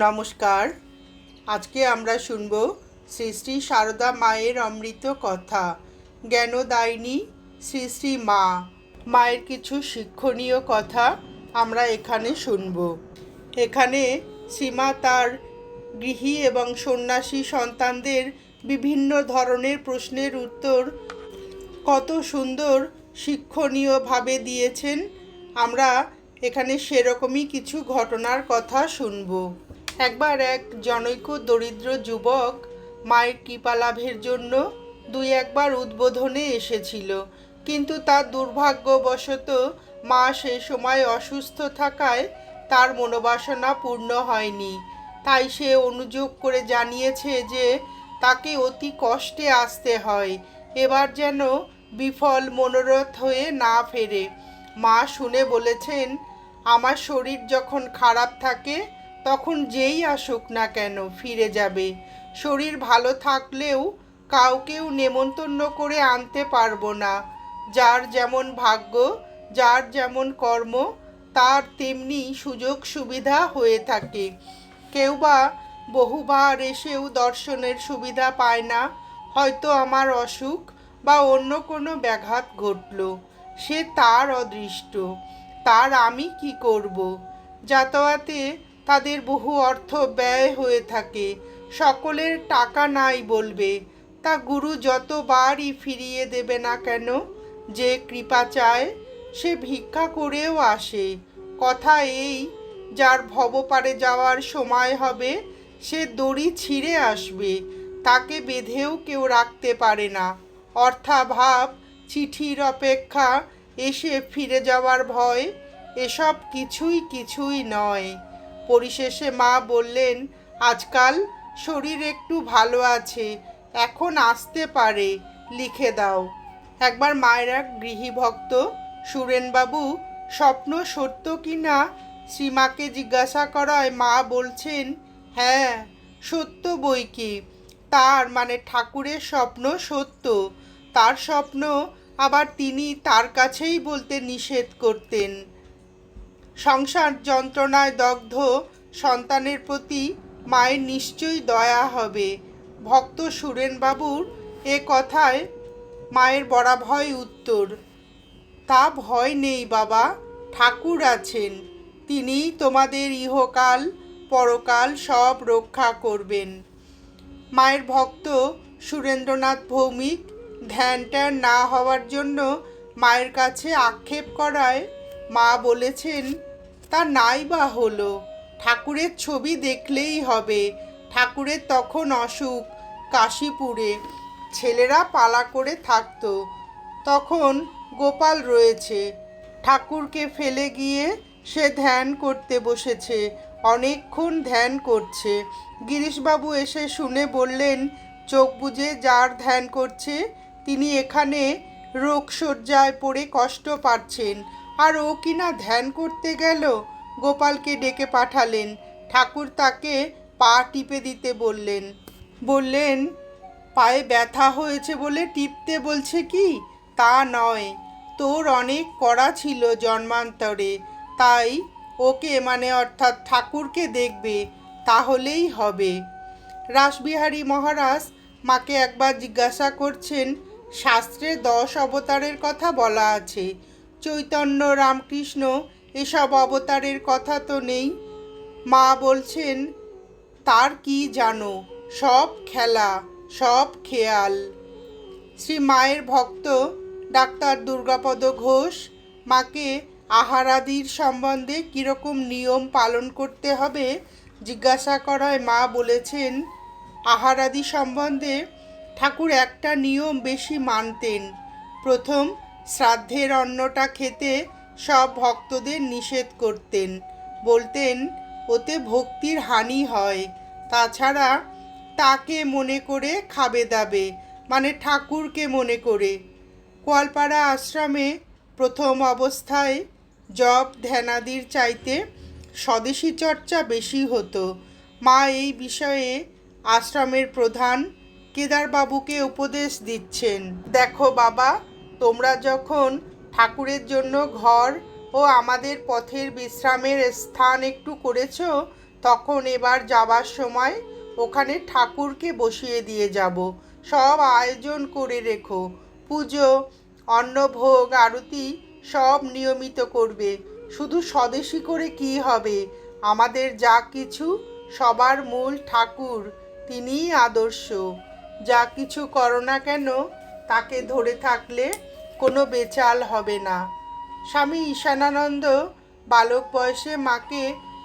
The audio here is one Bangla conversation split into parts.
নমস্কার। আজকে আমরা শুনব শ্রী শ্রী সারদা মায়ের অমৃত কথা। জ্ঞানদায়িনী শ্রী শ্রী মা। মায়ের কিছু শিক্ষণীয় কথা আমরা এখানে শুনব। এখানে শ্রীমা তার গৃহী এবং সন্ন্যাসী সন্তানদের বিভিন্ন ধরনের প্রশ্নের উত্তর কত সুন্দর শিক্ষণীয়ভাবে দিয়েছেন। আমরা এখানে সেরকমই কিছু ঘটনার কথা শুনব। একবার এক জনৈক দরিদ্র যুবক মায়ের কৃপা লাভের জন্য দুই একবার উদ্বোধনে এসেছিল। কিন্তু তার দুর্ভাগ্যবশত মা সেই সময় অসুস্থ থাকায় তার মনোবাসনা পূর্ণ হয়নি। তাই সে অনুযোগ করে জানিয়েছে যে তাকে অতি কষ্টে আসতে হয়, এবার যেন বিফল মনোরথ হয়ে না ফেরে। মা শুনে বলেছেন, আমার শরীর যখন খারাপ থাকে তখন যেই আসুক না কেন ফিরে যাবে। শরীর ভালো থাকলেও কাউকেও নেমন্তন্ন করে আনতে পারব না। যার যেমন ভাগ্য, যার যেমন কর্ম, তার তেমনি সুযোগ সুবিধা হয়ে থাকে। কেউ বা বহুবার এসেও দর্শনের সুবিধা পায় না। হয়তো আমার অসুখ বা অন্য কোনো ব্যাঘাত ঘটল। সে তার অদৃষ্ট। তার আমি কি করব? যাতায়াতে তাদের বহু অর্থ ব্যয় হয়ে থাকে। সকলের টাকা নাই বলবে। তা গুরু যতবারই ফিরিয়ে দেবে না কেন? যে কৃপা চায়, সে ভিক্ষা করেও আসে। কথা এই, যার ভবপারে যাওয়ার সময় হবে, সে দড়ি ছিঁড়ে আসবে। তাকে বেঁধেও কেউ রাখতে পারে না। অর্থাভাব, চিঠির অপেক্ষা, এসে ফিরে যাওয়ার ভয়, এসব কিছুই কিছুই নয়। পরিশেষে মা বললেন, আজকাল শরীর একটু ভালো আছে, এখন আসতে পারে, লিখে দাও। একবার মায়ের গৃহীভক্ত সুরেনবাবু, স্বপ্ন সত্য কি না? শ্রীমাকে জিজ্ঞাসা করায় মা বলছেন হ্যাঁ সত্য বই কি? তার মানে ঠাকুরের স্বপ্ন সত্য। তার স্বপ্ন আবার তিনি তার কাছেই বলতে নিষেধ করতেন। সংসার যন্ত্রণায় দগ্ধ সন্তানের প্রতি মায়ের নিশ্চয়ই দয়া হবে। ভক্ত সুরেনবাবুর এ কথায় মায়ের বরাভয় উত্তর, তা ভয় নেই বাবা, ঠাকুর আছেন। তিনিই তোমাদের ইহকাল, পরকাল সব রক্ষা করবেন। মায়ের ভক্ত সুরেন্দ্রনাথ ভৌমিক ধ্যান ট্যান না হওয়ার জন্য মায়ের কাছে আক্ষেপ করায় মা বলেছেন তা নাই বা হলো। ঠাকুরের ছবি দেখলেই হবে। ঠাকুরের তখন অসুখ কাশীপুরে। ছেলেরা পালা করে থাকতো। তখন গোপাল রয়েছে। ঠাকুরকে ফেলে গিয়ে সে ধ্যান করতে বসেছে। অনেকক্ষণ ধ্যান করছে। গিরিশবাবু এসে শুনে বললেন, চোখ বুজে যার ধ্যান করছে, তিনি এখানে রোগশয্যায় পড়ে কষ্ট পাচ্ছেন। আর ও কিনা ধ্যান করতে গেল, গোপালকে ডেকে পাঠালেন। ঠাকুর তাকে পা টিপে দিতে বললেন। বললেন, পায়ে ব্যথা হয়েছে বলে টিপতে বলছে কি? তা নয়। তোর অনেক কড়া ছিল জন্মান্তরে। তাই ওকে মানে অর্থাৎ ঠাকুরকে দেখবে। তাহলেই হবে। রাসবিহারী মহারাজ মাকে একবার জিজ্ঞাসা করছেন, শাস্ত্রে দশ অবতারের কথা বলা আছে। চৈতন্য রামকৃষ্ণ, এসব অবতারের কথা তো নেই। মা বলছেন, তার কি জানো? সব খেলা, সব খেয়াল। শ্রী মায়ের ভক্ত ডাক্তার দুর্গাপদ ঘোষ, মাকে আহারাদির সম্বন্ধে কীরকম নিয়ম পালন করতে হবে জিজ্ঞাসা করায় মা বলেছেন, আহারাদি সম্বন্ধে ঠাকুর একটা নিয়ম বেশি মানতেন। প্রথম শ্রাদ্ধের অন্নটা খেতে সব ভক্তদের নিষেধ করতেন। বলতেন, ওতে ভক্তির হানি হয়। তাছাড়া তাকে মনে করে খাবে দাবে মানে ঠাকুরকে মনে করে। কোয়ালপাড়া আশ্রমে প্রথম অবস্থায় জপ ধ্যানাদির চাইতে স্বদেশী চর্চা বেশি হতো। মা এই বিষয়ে আশ্রমের প্রধান কেদারবাবুকে উপদেশ দিচ্ছেন, দেখো বাবা তোমরা যখন ঠাকুরের জন্য ঘর ও আমাদের পথের বিশ্রামের স্থান একটু করেছ, তখন এবার যাবার সময় ওখানে ঠাকুরকে বসিয়ে দিয়ে যাব। সব আয়োজন করে রেখো। পুজো, অন্নভোগ, আরতি সব নিয়মিত করবে। শুধু স্বদেশী করে কি হবে? আমাদের যা কিছু সবার মূল ঠাকুর, তিনিই আদর্শ। যা কিছু করো না কেন, তাকে ধরে থাকলে কোনো বেচাল হবে না। স্বামী ঈশানানন্দ বালক বয়সে মাকে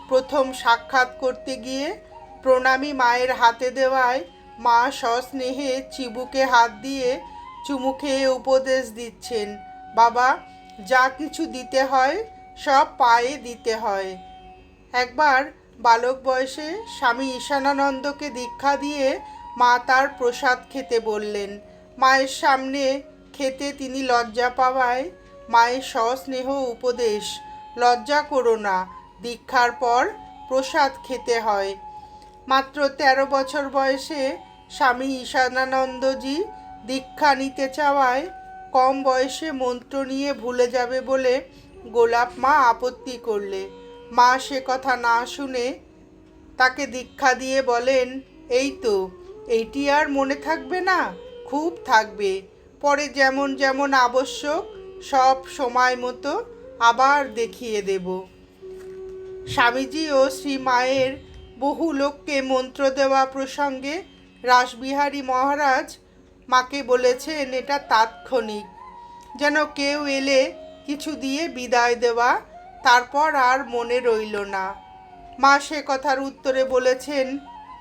প্রথম সাক্ষাৎ করতে গিয়ে প্রণামী মায়ের হাতে দেওয়ায় মা সস্নেহে চিবুকে হাত দিয়ে চুমু খেয়ে উপদেশ দিচ্ছেন, বাবা, যা কিছু দিতে হয়, সব পায়ে দিতে হয়। একবার বালক বয়সে স্বামী ঈশানানন্দকে দীক্ষা দিয়ে মা তার প্রসাদ খেতে বললেন। মায়ের সামনে খেতে তিনি লজ্জা পাওয়ায় মায়ের সস্নেহ উপদেশ, লজ্জা করো না, দীক্ষার পর প্রসাদ খেতে হয়। মাত্র তেরো বছর বয়সে স্বামী ঈশানানন্দজি দীক্ষা নিতে চাওয়ায় কম বয়সে মন্ত্র নিয়ে ভুলে যাবে বলে গোলাপ মা আপত্তি করলে। মা সে কথা না শুনে তাকে দীক্ষা দিয়ে বলেন, এই তো, এইটি আর মনে থাকবে না, খুব থাকবে। পরে যেমন যেমন আবশ্যক, সব সময় মতো আবার দেখিয়ে দেব। স্বামীজি ও শ্রী মায়ের বহু লোককে মন্ত্র দেওয়া প্রসঙ্গে রাসবিহারী মহারাজ মাকে বলেছেন, এটা তাৎক্ষণিক। যেন কেউ এলে কিছু দিয়ে বিদায় দেওয়া, তারপর আর মনে রইল না। মা সে কথার উত্তরে বলেছেন,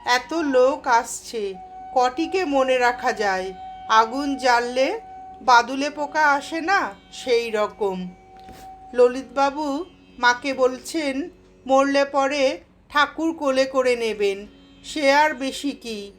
এত লোক আসছে, কটিকে মনে রাখা যায়। আগুন জ্বাললে বাদুলে পোকা আসে না? সেই রকম। ললিতবাবু মাকে বলছেন, মরলে পরে ঠাকুর কোলে করে নেবেন, সে আর বেশি কি?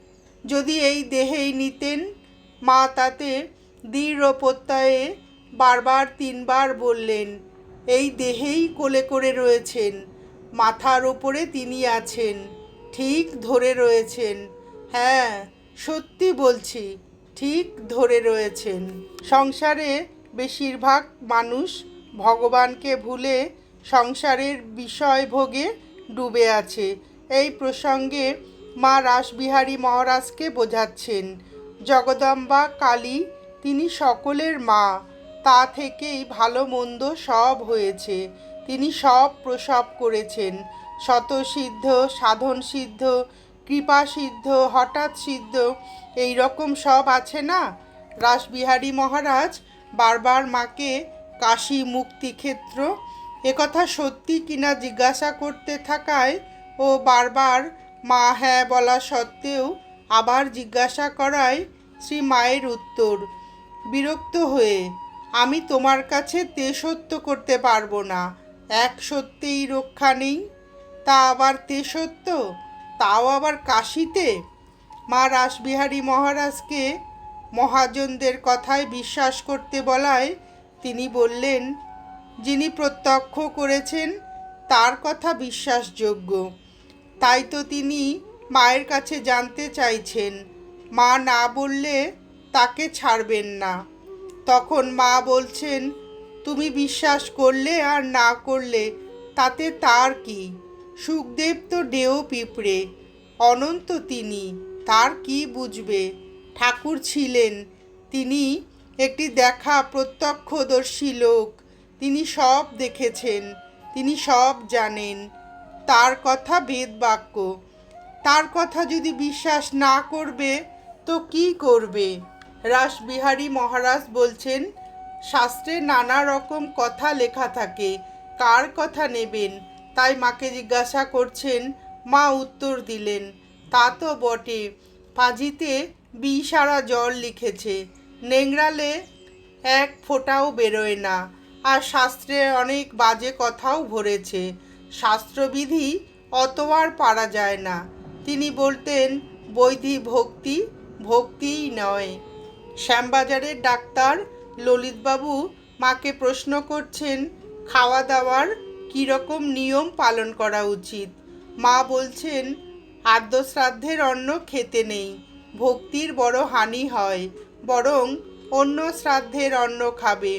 যদি এই দেহেই নিতেন, মা তাতে দৃঢ় প্রত্যয়ে বারবার তিনবার বললেন, এই দেহেই কোলে করে রয়েছেন, মাথার ওপরে তিনি আছেন, ঠিক ধরে রয়েছেন। হ্যাঁ সত্যি বলছি ঠিক ধরে রয়েছেন। সংসারে বেশিরভাগ মানুষ ভগবানকে ভুলে সংসারের বিষয় ভোগে ডুবে আছে। এই প্রসঙ্গে মা রাসবিহারী মহারাজকে বোঝাচ্ছেন, জগদম্বা কালী, তিনি সকলের মা। তা থেকেই ভালো মন্দ সব হয়েছে। তিনি সব প্রসব করেছেন। শতসিদ্ধ সাধন সিদ্ধ কৃপা সিদ্ধ হঠাৎ সিদ্ধ এই রকম সব আছে না? রাসবিহারী মহারাজ বারবার মাকে কাশী মুক্তিক্ষেত্র একথা সত্যি কিনা জিজ্ঞাসা করতে থাকায় ও বারবার মা হ্যাঁ বলা সত্ত্বেও আবার জিজ্ঞাসা করায় শ্রী মায়ের উত্তর, বিরক্ত হয়ে, আমি তোমার কাছে তে সত্য করতে পারব না, এক সত্যেই রক্ষা নেই, তা আবার তে সত্য? তাও আবার কাশিতে? মা রাসবিহারী মহারাজকে মহাজনদের কথায় বিশ্বাস করতে বলায় তিনি বললেন, যিনি প্রত্যক্ষ করেছেন, তার কথা বিশ্বাসযোগ্য। তাই তো তিনি মায়ের কাছে জানতে চাইছেন। মা না বললে তাকে ছাড়বেন না। তখন মা বলছেন, তুমি বিশ্বাস করলে আর না করলে, তাতে তার কি? সুখদেব তো ডেও পিঁপড়ে, অনন্ত তিনি। তার কি বুঝবে? ঠাকুর ছিলেন। তিনি একটি দেখা প্রত্যক্ষদর্শী লোক। তিনি সব দেখেছেন। তিনি সব জানেন। তার কথা বেদবাক্য তার কথা যদি বিশ্বাস না করবে, তো কি করবে? রাসবিহারী মহারাজ বলছেন, শাস্ত্রে নানা রকম কথা লেখা থাকে। কার কথা নেবেন? তাই মাকে জিজ্ঞাসা করছেন, মা উত্তর দিলেন। তা তো বটে। পাঁজিতে বিষারা জল লিখেছে। নেংড়ালে এক ফোঁটাও বেরোয় না। আর শাস্ত্রে অনেক বাজে কথাও ভরেছে। শাস্ত্রবিধি অত আর পারা যায় না। তিনি বলতেন, বৈধি ভক্তি, ভক্তিই নয়। শ্যামবাজারের ডাক্তার ললিতবাবু মাকে প্রশ্ন করছেন, খাওয়া দাওয়ার কীরকম নিয়ম পালন করা উচিত? মা বলছেন আদ্যশ্রাদ্ধের অন্ন খেতে নেই, ভক্তির বড় হানি হয়, বরং অন্য শ্রাদ্ধের অন্ন খাবে,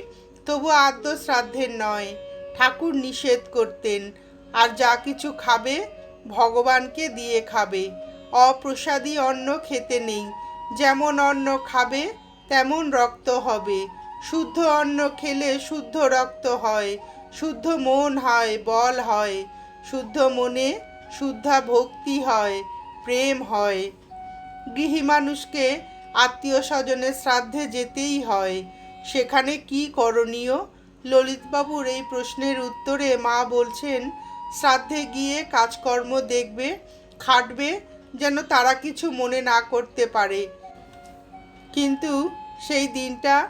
তবু আদ্য শ্রাদ্ধের নয়, ঠাকুর নিষেধ করতেন, আর যা কিছু খাবে, ভগবানকে দিয়ে খাবে, অপ্রসাদী অন্ন খেতে নেই, যেমন অন্ন খাবে, তেমন রক্ত হবে, শুদ্ধ অন্ন খেলে শুদ্ধ রক্ত হয়, শুদ্ধ মন হয়, বল হয়, শুদ্ধ মনে শুদ্ধা ভক্তি হয়, প্রেম হয়। গৃহী মানুষকে আত্মীয় স্বজনের শ্রাদ্ধে যেতেই হয়। সেখানে কি করণীয়? ললিতবাবুর এই প্রশ্নের উত্তরে মা বলছেন, শ্রাদ্ধে গিয়ে কাজকর্ম দেখবে, খাটবে, যেন তারা কিছু মনে না করতে পারে। কিন্তু সেই দিনটা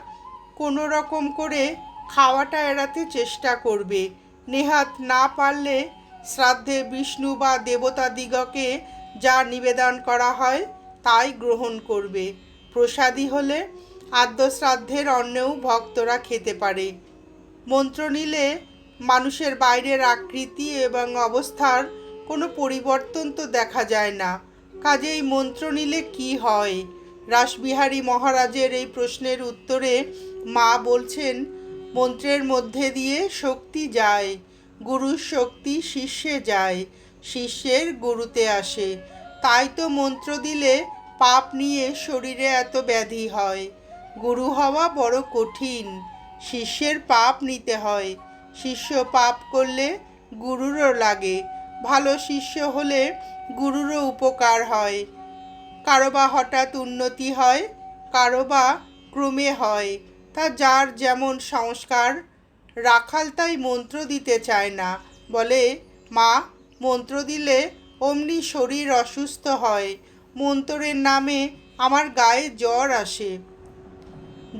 কোনো রকম করে খাওয়াটা এড়াতে চেষ্টা করবে। নেহাত না পারলে শ্রাদ্ধে বিষ্ণু বা দেবতাদিগকে যা নিবেদন করা হয়, তাই গ্রহণ করবে। প্রসাদী হলে আদ্য শ্রাদ্ধের অন্নেও ভক্তরা খেতে পারে। মন্ত্র নিলে মানুষের বাইরের আকৃতি এবং অবস্থার কোনো পরিবর্তন তো দেখা যায় না। কাজেই মন্ত্র নিলে কি হয়? রাসবিহারী মহারাজের এই প্রশ্নের উত্তরে মা বলছেন, মন্ত্রের মধ্যে দিয়ে শক্তি যায়। গুরুর শক্তি শিষ্যে যায়, শিষ্যের গুরুতে আসে। তাই তো মন্ত্র দিলে পাপ নিয়ে শরীরে এত ব্যাধি হয়। গুরু হওয়া বড় কঠিন, শিষ্যের পাপ নিতে হয়। শিষ্য পাপ করলে গুরুরও লাগে। ভালো শিষ্য হলে গুরুরও উপকার হয়। কারও বা হঠাৎ উন্নতি হয়, কারও বা ক্রমে হয়। তা যার যেমন সংস্কার রাখাল তাই মন্ত্র দিতে চায় না। বলে, মা, মন্ত্র দিলে অমনি শরীর অসুস্থ হয়। মন্ত্রের নামে আমার গায়ে জ্বর আসে।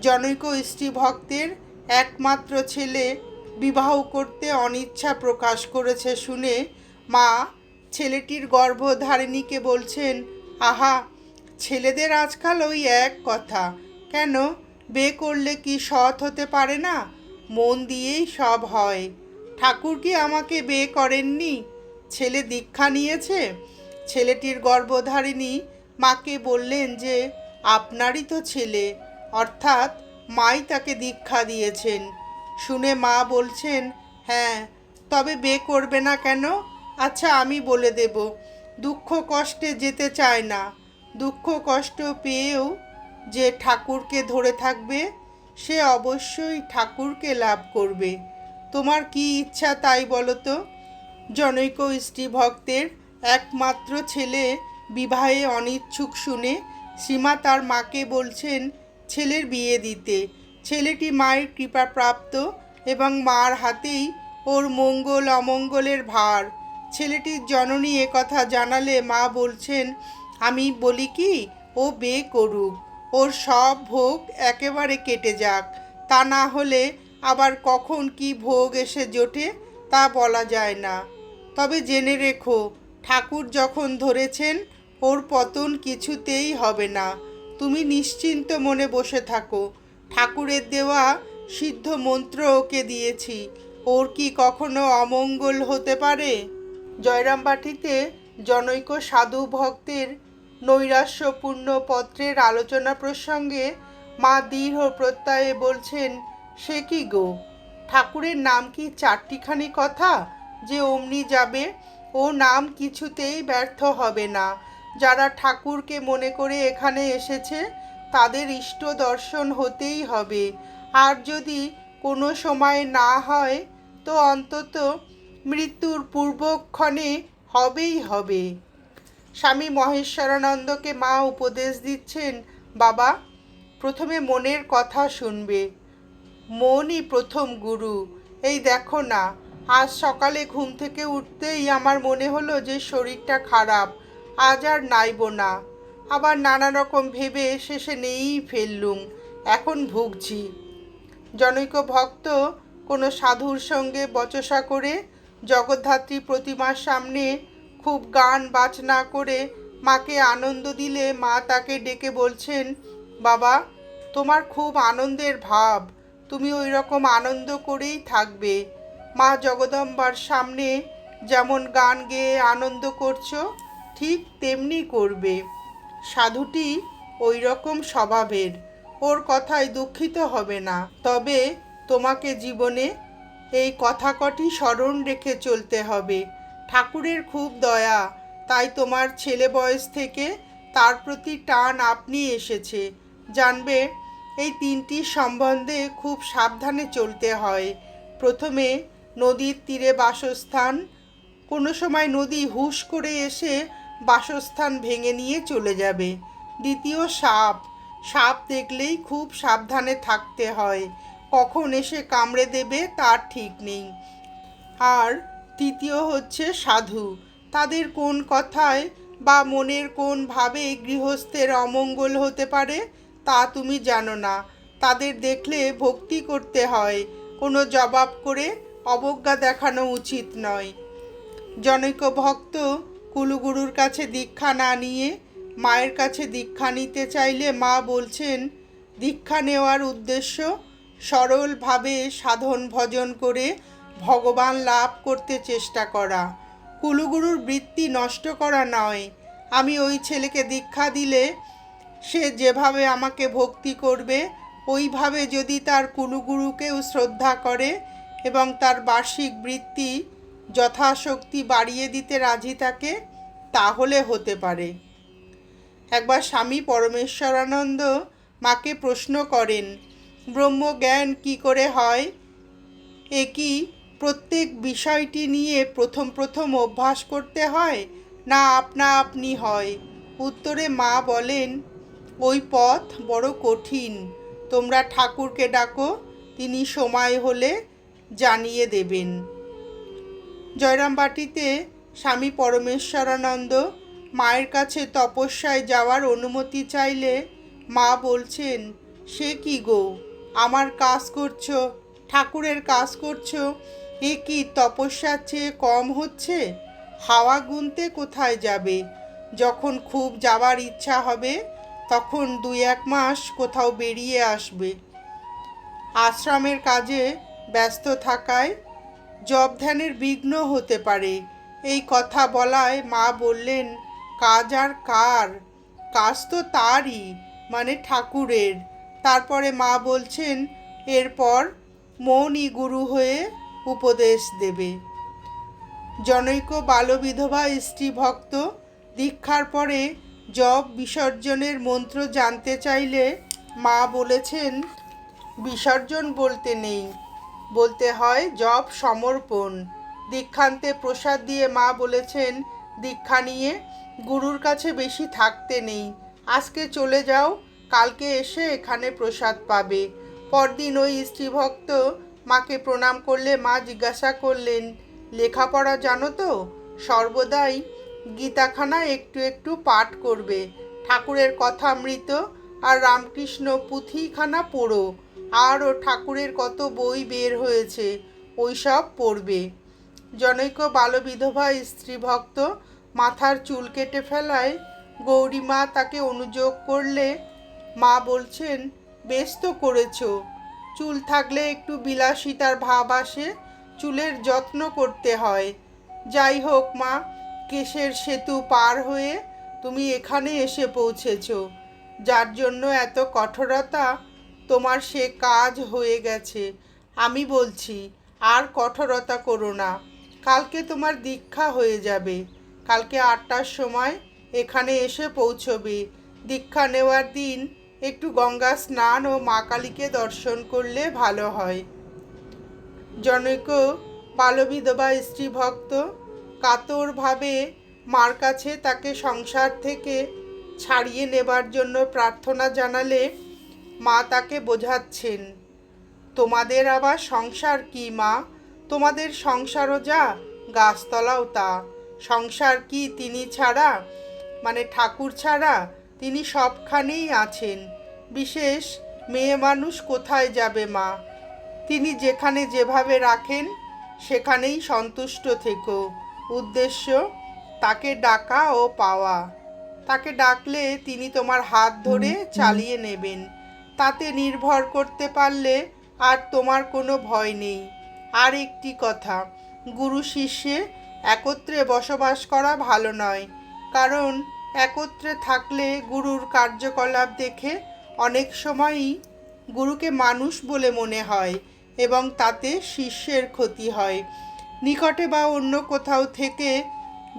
জনৈক স্ত্রী ভক্তের একমাত্র ছেলে বিবাহ করতে অনিচ্ছা প্রকাশ করেছে শুনে মা ছেলেটির গর্ভধারিণীকে বলছেন, আহা, ছেলেদের আজকাল ওই এক কথা। কেন? বে করলে কি সৎ হতে পারে না? মন দিয়েই সব হয়। ঠাকুর কি আমাকে বে করেননি? ছেলে দীক্ষা নিয়েছে? ছেলেটির গর্ভধারিণী মাকে বললেন যে, আপনারই তো ছেলে। অর্থাৎ মাই তাকে দীক্ষা দিয়েছেন। শুনে মা বলছেন হ্যাঁ তবে বে করবে না কেন? আচ্ছা আমি বলে দেব। দুঃখ কষ্টে যেতে চায় না। দুঃখ কষ্ট পেয়েও যে ঠাকুরকে ধরে থাকবে সে অবশ্যই ঠাকুরকে লাভ করবে। তোমার কি ইচ্ছা তাই বলো তো? জনৈক স্ত্রী ভক্তের একমাত্র ছেলে বিবাহে অনিচ্ছুক শুনে সীমা তার মাকে বলছেন, ছেলের বিয়ে দিতে। ছেলেটি মায়ের কৃপাপ্রাপ্ত এবং মার হাতেই ওর মঙ্গল অমঙ্গলের ভার। ছেলেটির জননী কথা জানালে মা বলছেন, আমি বলি কি, ও বে করুক। ওর সব ভোগ একেবারে কেটে যাক। তা না হলে আবার কখন কি ভোগ এসে জোটে তা বলা যায় না। তবে জেনে রেখো, ঠাকুর যখন ধরেছেন, ওর পতন কিছুতেই হবে না। তুমি নিশ্চিন্ত মনে বসে থাকো। ঠাকুরের দেওয়া সিদ্ধ মন্ত্র ওকে দিয়েছি। ওর কি কখনো অমঙ্গল হতে পারে? জয়রামবাটিতে জনৈক সাধু ভক্তের নৈরাশ্যপূর্ণ পত্রের আলোচনা প্রসঙ্গে মা দৃঢ় প্রত্যয়ে বলছেন, সে কি গো? ঠাকুরের নাম কি চারটিখানি কথা যে অমনি যাবে? ও নাম কিছুতেই ব্যর্থ হবে না। যারা ঠাকুরকে মনে করে এখানে এসেছে, তাদের ইষ্ট দর্শন হতেই হবে। আর যদি কোনো সময় না হয়, তো অন্তত মৃত্যুর পূর্বক্ষণে হবেই হবে। স্বামী মহেশ্বরানন্দকে মা উপদেশ দিচ্ছেন, বাবা, প্রথমে মনের কথা শুনবে। মনই প্রথম গুরু। এই দেখো না, আজ সকালে ঘুম থেকে উঠতেই আমার মনে হলো যে শরীরটা খারাপ। আজ আর নাইব না। আবার নানা রকম ভেবে শেষে নেই ফেললুম। এখন ভুগছি। জনৈক ভক্ত, কোনো সাধুর সঙ্গে বচসা করে জগদ্ধাত্রী প্রতিমার সামনে খুব গান বাজনা করে মাকে আনন্দ দিলে মা তাকে ডেকে বলছেন, বাবা, তোমার খুব আনন্দের ভাব। তুমি ওই রকম আনন্দ করেই থাকবে। মা জগদম্বার সামনে যেমন গান গেয়ে আনন্দ করছ, ঠিক তেমনি করবে। সাধুটি ওই রকম স্বভাবের। ওর কথায় দুঃখিত হবে না। তবে তোমাকে জীবনে এই কথা কটি স্মরণ রেখে চলতে হবে। ঠাকুরের খুব দয়া। তাই তোমার ছেলে বয়স থেকে তার প্রতি টান আপনি এসেছে। জানবে, এই তিনটি সম্বন্ধে খুব সাবধানে চলতে হয়। প্রথমে নদীর তীরে বাসস্থান, কোনো সময় নদী হুশ করে এসে বাসস্থান ভেঙে নিয়ে চলে যাবে। দ্বিতীয়, সাপ। সাপ দেখলেই খুব সাবধানে থাকতে হয়। কখন এসে কামড়ে দেবে তার ঠিক নেই। আর তৃতীয় হচ্ছে সাধু। তাদের কোন কথায় বা মনের কোন ভাবে গৃহস্থের অমঙ্গল হতে পারে, তা তুমি জানো না। তাদের দেখলে ভক্তি করতে হয়, কোনো জবাব করে অবজ্ঞা দেখানো উচিত নয়। জনৈক ভক্ত কুলুগুরুর কাছে দীক্ষা না নিয়ে মায়ের কাছে দীক্ষা নিতে চাইলে মা বলছেন, দীক্ষা নেওয়ার উদ্দেশ্য সরলভাবে সাধন ভজন করে ভগবান লাভ করতে চেষ্টা করা। কুলুগুরুর বৃত্তি নষ্ট করা নয়। আমি ওই ছেলেকে দীক্ষা দিলে সে যেভাবে আমাকে ভক্তি করবে, ওইভাবে যদি তার কুলুগুরুকেও শ্রদ্ধা করে এবং তার বার্ষিক বৃত্তি যথাশক্তি বাড়িয়ে দিতে রাজি থাকে, তাহলে হতে পারে। একবার স্বামী পরমেশ্বরানন্দ মাকে প্রশ্ন করেন, ব্রহ্মজ্ঞান কি করে হয়? এ কি প্রত্যেক বিষয়টি নিয়ে প্রথম প্রথম অভ্যাস করতে হয়? না, আপনা আপনি হয়। উত্তরে মা বলেন, ওই পথ বড় কঠিন। তোমরা ঠাকুরকে ডাকো, তিনি সময় হলে জানিয়ে দেবেন। জয়রামবাটিতে স্বামী পরমেশ্বরানন্দ মায়ের কাছে তপস্যায় যাওয়ার অনুমতি চাইলে মা বলছেন, সে কি গো? আমার কাজ করছ, ঠাকুরের কাজ করছ এ কি তপস্যার চেয়ে কম হচ্ছে? হাওয়া গুনতে কোথায় যাবে? যখন খুব যাওয়ার ইচ্ছা হবে, তখন দুই এক মাস কোথাও বেরিয়ে আসবে। আশ্রমের কাজে ব্যস্ত থাকায় জব ধ্যানের বিঘ্ন হতে পারে। এই কথা বলায় মা বললেন, কাজ আর কার? কাজ তো তারই মানে ঠাকুরের। তারপরে মা বলছেন, এরপর মৌনই গুরু হয়ে উপদেশ দেবে। জনৈক বালবিধবা স্ত্রী ভক্ত দীক্ষার পরে জব বিসর্জনের মন্ত্র জানতে চাইলে মা বলেছেন, বিসর্জন বলতে নেই। বলতে হয় জব সমর্পণ। দীক্ষান্তে প্রসাদ দিয়ে মা বলেছেন, দীক্ষা নিয়ে গুরুর কাছে বেশি থাকতে নেই। আজকে চলে যাও, কালকে এসে এখানে প্রসাদ পাবে। পরদিন ওই স্ত্রীভক্ত মাকে প্রণাম করলে, মা জিজ্ঞাসা করলেন, লেখাপড়া জানো তো? সর্বদাই গীতাখানা একটু একটু পাঠ করবে। ঠাকুরের কথা মৃত আর রামকৃষ্ণ পুঁথিখানা পড়ো। আরও ঠাকুরের কত বই বের হয়েছে, ওই সব পড়বে। জনৈক বালবিধবা স্ত্রী ভক্ত মাথার চুল কেটে ফেলায় গৌরী মা তাকে অনুযোগ করলে, মা বলছেন, বেশ তো করেছ। চুল থাকলে একটু বিলাসিতার ভাব আসে, চুলের যত্ন করতে হয়। যাই হোক মা, কেশের সেতু পার হয়ে তুমি এখানে এসে পৌঁছেছো। যার জন্য এত কঠোরতা, তোমার সে কাজ হয়ে গেছে। আমি বলছি, আর কঠোরতা করো না। কালকে তোমার দীক্ষা হয়ে যাবে। কালকে আটটার সময় এখানে এসে পৌঁছবে। দীক্ষা নেওয়ার দিন একটু গঙ্গা স্নান ও মা কালীকে দর্শন করলে ভালো হয়। জনৈক বালবিধবা স্ত্রী ভক্ত কাতরভাবে মার কাছে তাকে সংসার থেকে ছাড়িয়ে নেবার জন্য প্রার্থনা জানালে মা তাকে বোঝাচ্ছেন, তোমাদের আবার সংসার কি মা? তোমাদের সংসারও যা, গাছতলাও তা। সংসার কি তিনি ছাড়া? মানে ঠাকুর ছাড়া তিনি সবখানেই আছেন। বিশেষ মেয়ে মানুষ কোথায় যাবে মা? তিনি যেখানে যেভাবে রাখেন সেখানেই সন্তুষ্ট থেকো। উদ্দেশ্য তাকে ডাকা ও পাওয়া। তাকে ডাকলে তিনি তোমার হাত ধরে চালিয়ে নেবেন। তাতে নির্ভর করতে পারলে আর তোমার কোনো ভয় নেই। আর একটি কথা গুরু শিষ্যে একত্রে বসবাস করা ভালো নয়। কারণ একত্রে থাকলে গুরুর কার্যকলাপ দেখে অনেক সময়ই গুরুকে মানুষ বলে মনে হয় এবং তাতে শিষ্যের ক্ষতি হয়। নিকটে বা অন্য কোথাও থেকে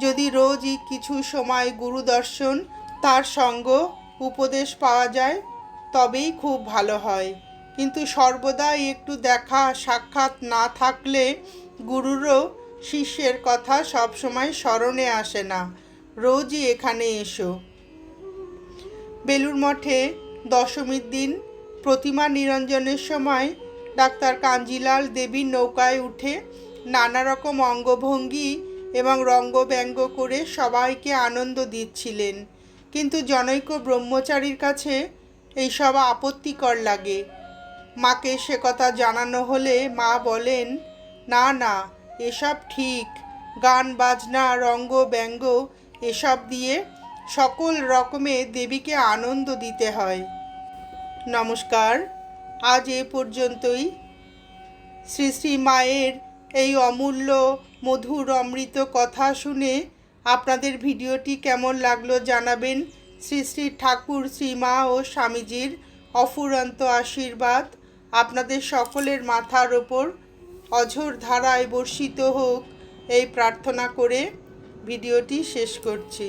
যদি রোজই কিছু সময় গুরু দর্শন, তার সঙ্গ উপদেশ পাওয়া যায়, তবেই খুব ভালো হয়। কিন্তু সর্বদাই একটু দেখা সাক্ষাৎ না থাকলে গুরুরও শিষ্যের কথা সবসময় স্মরণে আসে না। রোজই এখানে এসো। বেলুর মঠে দশমীর দিন প্রতিমা নিরঞ্জনের সময় ডাক্তার কাঞ্জিলাল দেবীর নৌকায় উঠে নানা রকম অঙ্গভঙ্গি এবং রঙ্গব্যঙ্গ করে সবাইকে আনন্দ দিচ্ছিলেন। কিন্তু জনৈক ব্রহ্মচারীর কাছে এইসব আপত্তিকর লাগে। মাকে সে কথা জানানো হলে মা বলেন, না না, এসব ঠিক। গান, বাজনা রঙ্গ ব্যঙ্গ এসব দিয়ে সকল রকমে দেবীকে আনন্দ দিতে হয়। নমস্কার। আজ এ পর্যন্তই। শ্রী শ্রী মায়ের এই অমূল্য মধুর অমৃত কথা শুনে আপনাদের ভিডিওটি কেমন লাগল জানাবেন শ্রী শ্রী ঠাকুর শ্রীমা ও স্বামীজির অফুরন্ত আশীর্বাদ। আপনাদের সকলের মাথার ওপর অঝোর ধারায় বর্ষিত হোক এই প্রার্থনা করে। ভিডিওটি শেষ করছি।